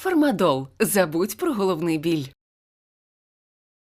Фармадол. Забудь про головний біль.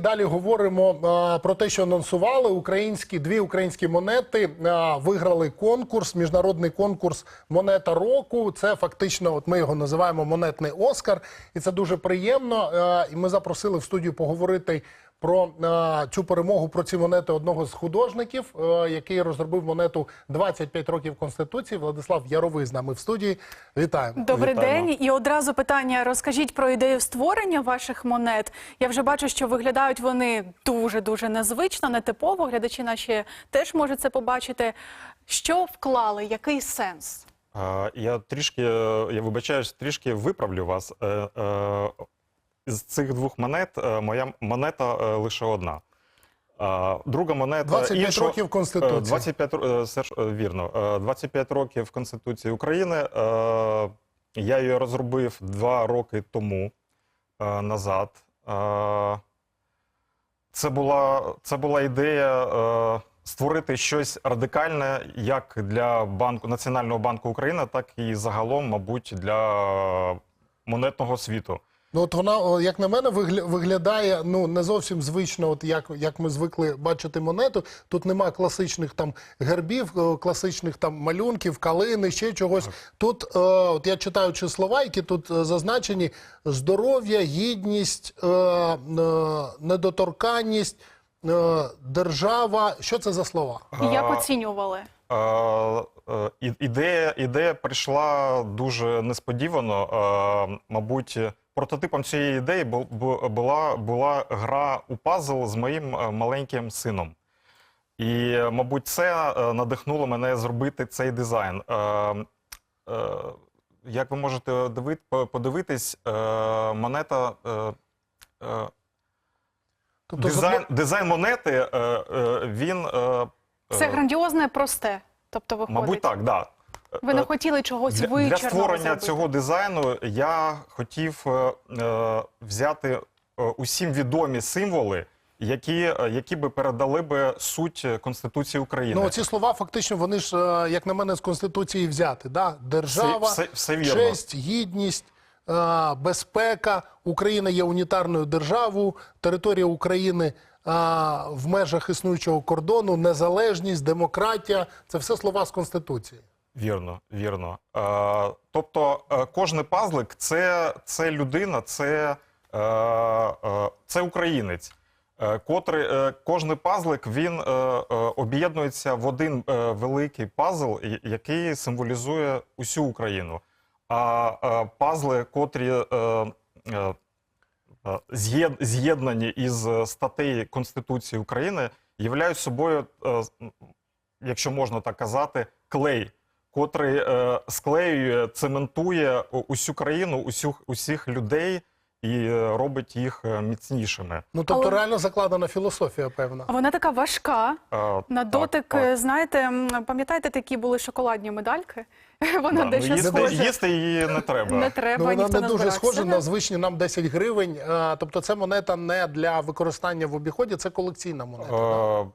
Далі говоримо а, про те, що анонсували українські дві українські монети а, виграли конкурс, міжнародний конкурс монета року. Це фактично, от ми його називаємо монетний Оскар, і це дуже приємно. А, і ми запросили в студію поговорити про а, цю перемогу про ці монети одного з художників, а, який розробив монету 25 років конституції. Владислав Яровий з нами в студії. Вітаємо. Добрий Вітаємо. день. І одразу питання: розкажіть про ідею створення ваших монет. Я вже бачу, що виглядають вони дуже дуже незвично, нетипово. Глядачі наші теж можуть це побачити. Що вклали? Який сенс? Я трішки, е, я вибачаюсь, трішки виправлю вас. З цих двох монет е, моя монета е, лише одна. Друга монета 25 іншого- років Конституції. Е, 25, ро- е, Серж, вірно. Е, 25 років Конституції України. Я її розробив два роки тому назад. Це була, це була ідея е, створити щось радикальне як для банку Національного банку України, так і загалом, мабуть, для монетного світу. Ну, от вона, о, як на мене, вигля- виглядає ну не зовсім звично, от як, як ми звикли бачити монету. Тут немає класичних там гербів, класичних там малюнків, калини, ще чогось. Тут, е, от я читаючи слова, які тут е, зазначені: здоров'я, гідність, е, е, недоторканність, е, держава. Що це за слова? Як оцінювали? Е, е, Ідея, ідея прийшла дуже несподівано. Е, Мабуть, прототипом цієї ідеї бу- бу- була, була гра у пазл з моїм маленьким сином. І, мабуть, це надихнуло мене зробити цей дизайн. Як ви можете подивитись, монета. Тобто, Дизайн, дизайн монети, він. Е, Це е, грандіозне, просте. Тобто, виходить, Мабуть, так, да. ви не хотіли чогось Для, вичерпного для створення зробити. цього дизайну я хотів е, е, взяти е, усім відомі символи, які, е, які би передали би суть Конституції України. Ну, ці слова фактично вони ж, е, як на мене, з конституції взяти. Да? Держава, Все- все- все честь, гідність, е, безпека. Україна є унітарною державою, територія України. е, В межах існуючого кордону, незалежність, демократія це все слова з конституції. Вірно, вірно. Е, тобто, е, кожний пазлик це, це людина, це, е, е, це українець. Е, котрий, е, кожний пазлик він е, е, об'єднується в один е, великий пазл, який символізує усю Україну. А е, пазли, котрі е, е, з'єд- з'єднані із статей Конституції України, являють собою, якщо можна так казати, клей, котрий склеює, цементує усю країну, усіх, усіх людей і е, робить їх е, міцнішими. Ну тобто Але- реально закладена філософія, певна. Вона така важка. Е, На дотик, так. знаєте, пам'ятаєте, такі були шоколадні медальки? Вона Да, ну, їсти, схожа. їсти її не треба. Не треба, Ну, вона ніхто не дуже схожа на звичні нам 10 гривень. е, Тобто, це монета не для використання в обіході, це колекційна монета. да?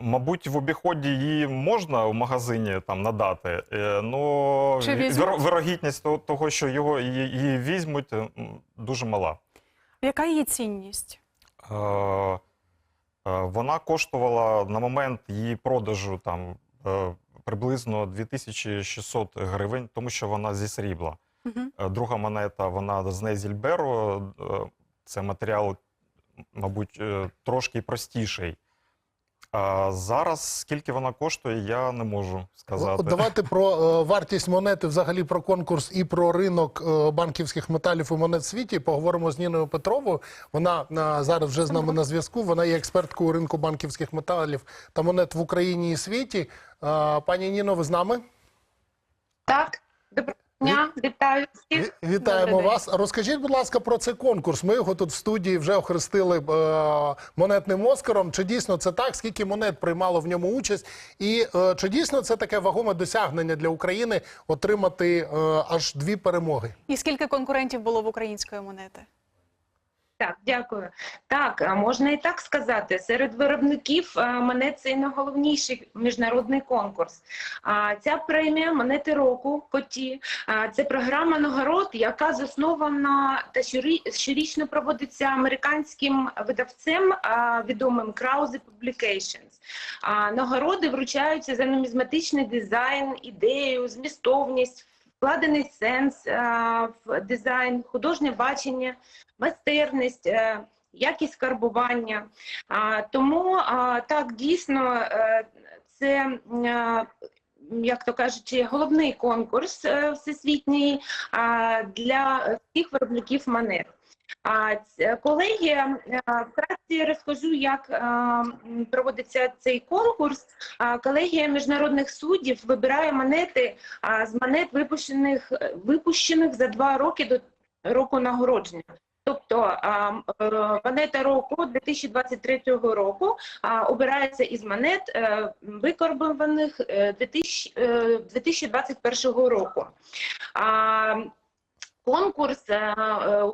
Мабуть, в обіході її можна в магазині там надати, е, но Чи візьмуть? вирогідність того- що його її, візьмуть, дуже мала. Яка її цінність? Е, е, Вона коштувала на момент її продажу там е, приблизно 2600 гривень, тому що вона зі срібла. Е, Друга монета, вона з Нейзільберу. е, Це матеріал, мабуть, трошки простіший. А зараз скільки вона коштує, я не можу сказати. Давайте про е, вартість монети, взагалі про конкурс і про ринок е, банківських металів і монет в світі. Поговоримо з Ніною Петровою. Вона е, зараз вже з нами на зв'язку. Вона є експерткою ринку банківських металів та монет в Україні і світі. Е, Пані Ніно, ви з нами? Так, доброго дня, вітаю всіх. Вітаємо вас. Розкажіть, будь ласка, про цей конкурс. Ми його тут в студії вже охрестили е, монетним оскаром. Чи дійсно це так? Скільки монет приймало в ньому участь? І е, чи дійсно це таке вагоме досягнення для України отримати е, аж дві перемоги? І скільки конкурентів було в української монети? Так, дякую. Так, можна і так сказати. Серед виробників е, монет це найголовніший міжнародний конкурс. А ця премія монети року коті. Це програма нагород, яка заснована та щорі- щорічно проводиться американським видавцем відомим Krause Publications. Нагороди вручаються за нумізматичний дизайн, ідею, змістовність. Вкладений сенс в дизайн, художнє бачення, майстерність, е, якість карбування. Тому так дійсно е, це. е, Як то кажучи, головний конкурс е, всесвітній для всіх виробників монет. Колегія е, вкратце розкажу, як е, проводиться цей конкурс. А, Колегія міжнародних суддів вибирає монети а, з монет, випущених е, випущених за два роки до року нагородження. Тобто м, е, монета року 2023 року обирається із монет, е, викорбованих е, 2000, е, 2021 року. Конкурс е, е,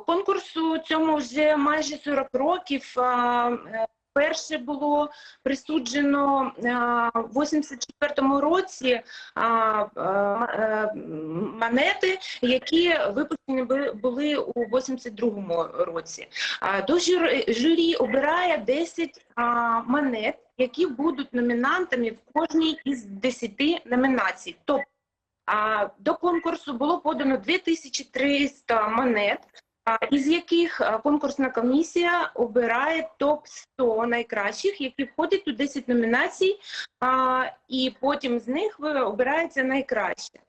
конкурсу цьому вже майже 40 років. Е, Перше було присуджено в 84-му році монети, які випущені були у 82-му році. До журі обирає 10 монет, які будуть номінантами в кожній із 10 номінацій. Тобто до конкурсу було подано 2300 монет, із яких конкурсна комісія обирає топ 100 найкращих, які входять у 10 номінацій, і потім з них обирається найкраще.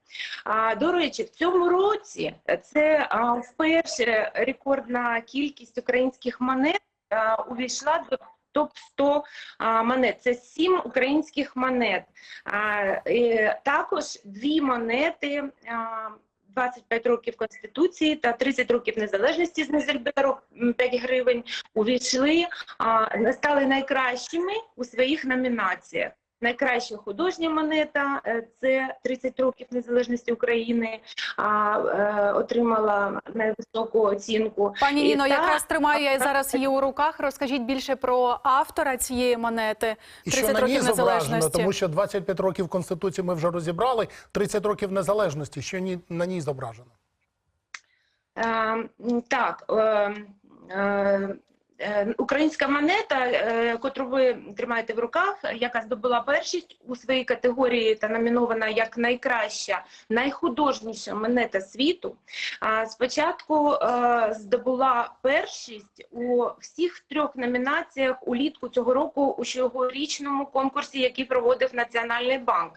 До речі, в цьому році це вперше рекордна кількість українських монет увійшла до топ 100 монет. Це сім українських монет. Також дві монети. а, 25 років Конституції та 30 років незалежності з Незельберу 5 гривень увійшли, стали найкращими у своїх номінаціях. Найкраща художня монета е, це 30 років незалежності України, а, е, отримала найвисоку оцінку. Пані Ніно, та- якраз тримаю я зараз її у руках. Розкажіть більше про автора цієї монети. І 30 що на ній років незалежності. тому що 25 років Конституції ми вже розібрали, 30 років незалежності, що ні, на ній зображено? Е, Так, е, е, е, українська монета, е, котру ви тримаєте в руках, яка здобула першість у своїй категорії та номінована як найкраща, найхудожніша монета світу. Спочатку е, здобула першість у всіх трьох номінаціях улітку цього року у щорічному конкурсі, який проводив Національний банк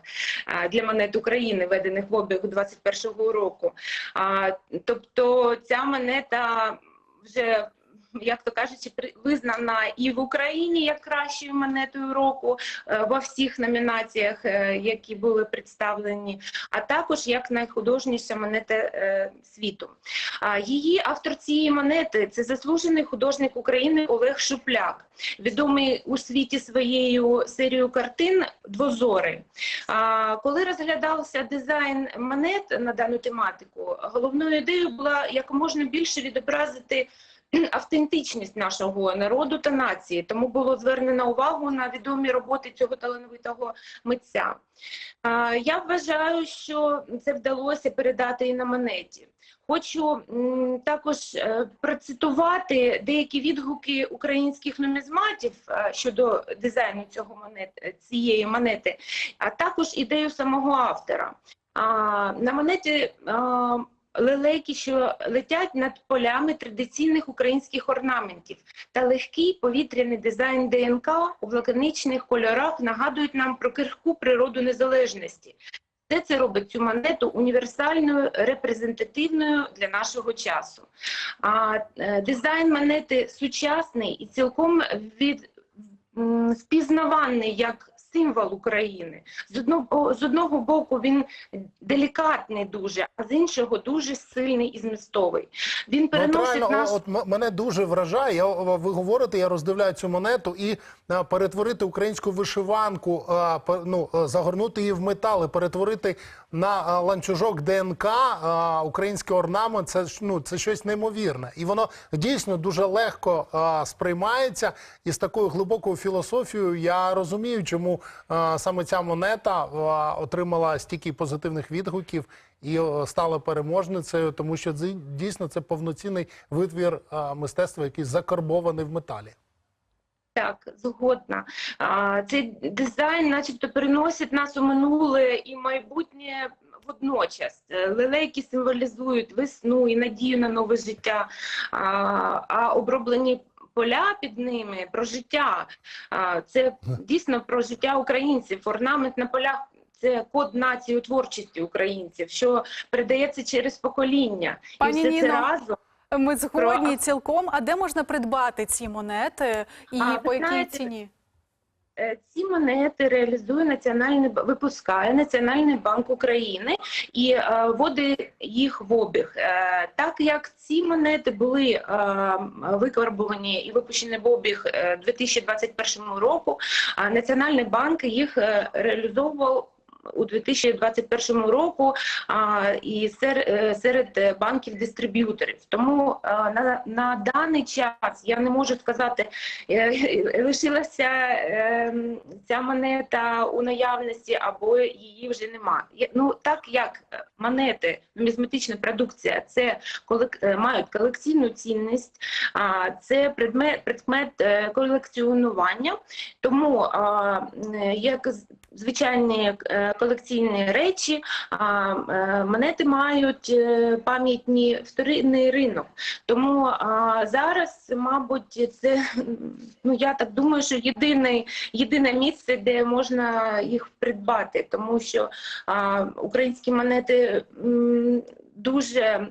е, для монет України, введених в обіг 2021 року. Тобто ця монета вже, як то кажучи, визнана і в Україні як кращою монетою року е, во всіх номінаціях, е, які були представлені, а також як найхудожніша монета е, світу. Її автор цієї монети це заслужений художник України Олег Шупляк, відомий у світі своєю серією картин Двозори. Коли розглядався дизайн монет на дану тематику, головною ідеєю була як можна більше відобразити автентичність нашого народу та нації. Тому було звернено увагу на відомі роботи цього талановитого митця. Я вважаю, що це вдалося передати і на монеті. Хочу також е, процитувати деякі відгуки українських нумізматів е, щодо дизайну цього монет, е, цієї монети, а також ідею самого автора. На монеті а, лелейки, що летять над полями традиційних українських орнаментів, та легкий повітряний дизайн ДНК у блакитних кольорах нагадують нам про крихку природу незалежності. Все це робить цю монету універсальною, репрезентативною для нашого часу. А е, дизайн монети сучасний і цілком від впізнаваний як символ України. З одного, з одного боку він делікатний дуже, а з іншого дуже сильний і змістовий. Він Ну, переносить нас. от мене дуже вражає. Я, ви говорите, я роздивляю цю монету і а, перетворити українську вишиванку, а, пе- ну, загорнути її в метал, і перетворити на а, ланцюжок ДНК а, український орнамент. Це ну, це щось неймовірне, і воно дійсно дуже легко а, сприймається. І з такою глибокою філософією я розумію, чому а, саме ця монета отримала стільки позитивних відгуків і стала переможницею, тому що дійсно це повноцінний витвір мистецтва, який закарбований в металі. Так, згодна. Цей дизайн, начебто, переносить нас у минуле і майбутнє водночас. Е, Лелейки символізують весну і надію на нове життя, а оброблені поля під ними про життя. Це дійсно про життя українців. Орнамент на полях. Це код нації творчості українців, що передається через покоління, Пані і все це разом. Ми згодні Про- цілком. А де можна придбати ці монети і А, по якій знаєте, ціні? Е, Ці монети реалізує національний випускає Національний банк України і е, вводить їх в обіг. Е, так як ці монети були викарбовані і випущені в обіг е, 2021 року, а Національний банк їх реалізовував. У 2021 року і сер, е, серед банків-дистриб'юторів. Тому а, на, даний час я не можу сказати, е, лишилася е, ця монета у наявності або її вже нема. Ну так як е, монети, нумізматична продукція, це колек, е, мають колекційну цінність, а це предмет, предмет е, колекціонування. Тому е, як звичайні е, колекційні речі, а, е, монети мають е, пам'ятні вторинний ринок. Тому зараз, мабуть, це ну я так думаю, що єдине, єдине місце, де можна їх придбати, тому що українські монети. Дуже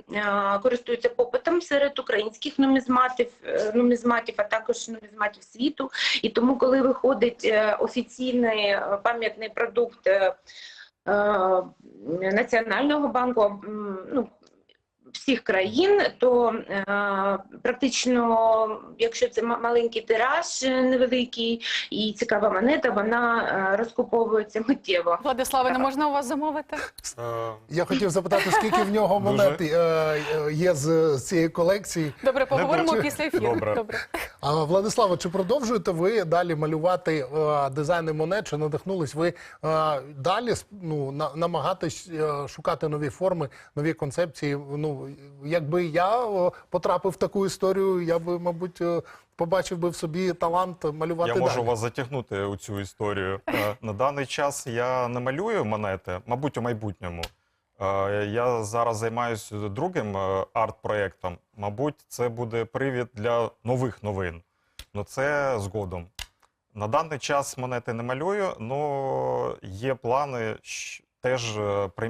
користуються попитом серед українських нумізматів, е, нумізматів, а також нумізматів світу. І тому, коли виходить е, офіційний е, пам'ятний продукт е, е, Національного банку, ну, всіх країн, то е, практично, якщо це ма- маленький тираж е, невеликий і цікава монета, вона е, розкуповується миттєво. Владиславе, не можна у вас замовити? Е, Я хотів запитати, скільки в нього монет є з, з цієї колекції. Добре, поговоримо після ефіру. Добре. А Владислава, чи продовжуєте ви далі малювати е, дизайни монет? Чи надихнулись ви е, далі ну, на, намагатись е, шукати нові форми, нові концепції? Ну, якби я потрапив в таку історію, я би, мабуть, е, побачив би в собі талант малювати Я далі. можу вас затягнути у цю історію. Е, На даний час я не малюю монети, мабуть, у майбутньому. Е, Я зараз займаюся другим арт-проєктом. Мабуть, це буде привід для нових новин. Ну це згодом. На даний час монети не малюю, але є плани теж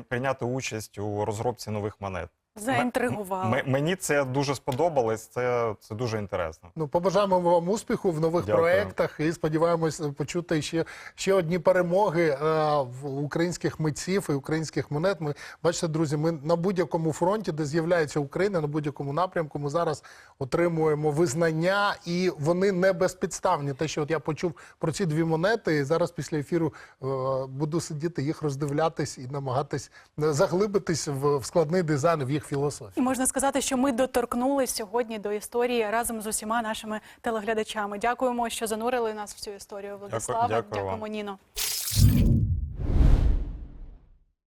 прийняти участь у розробці нових монет. Заінтригували. М- Мені це дуже сподобалось, це, це дуже інтересно. Ну, побажаємо вам успіху в нових Дякую. проєктах і сподіваємось почути ще, ще одні перемоги е, в українських митців і українських монет. Ми бачите, друзі, ми на будь-якому фронті, де з'являється Україна, на будь-якому напрямку, ми зараз отримуємо визнання, і вони не безпідставні. Те, що от я почув про ці дві монети, і зараз після ефіру е, буду сидіти, їх роздивлятись і намагатись е, заглибитись в, в складний дизайн, в їх філософію. І можна сказати, що ми доторкнулися сьогодні до історії разом з усіма нашими телеглядачами. Дякуємо, що занурили нас в цю історію. Владислава, дякую дякуємо, Ніно.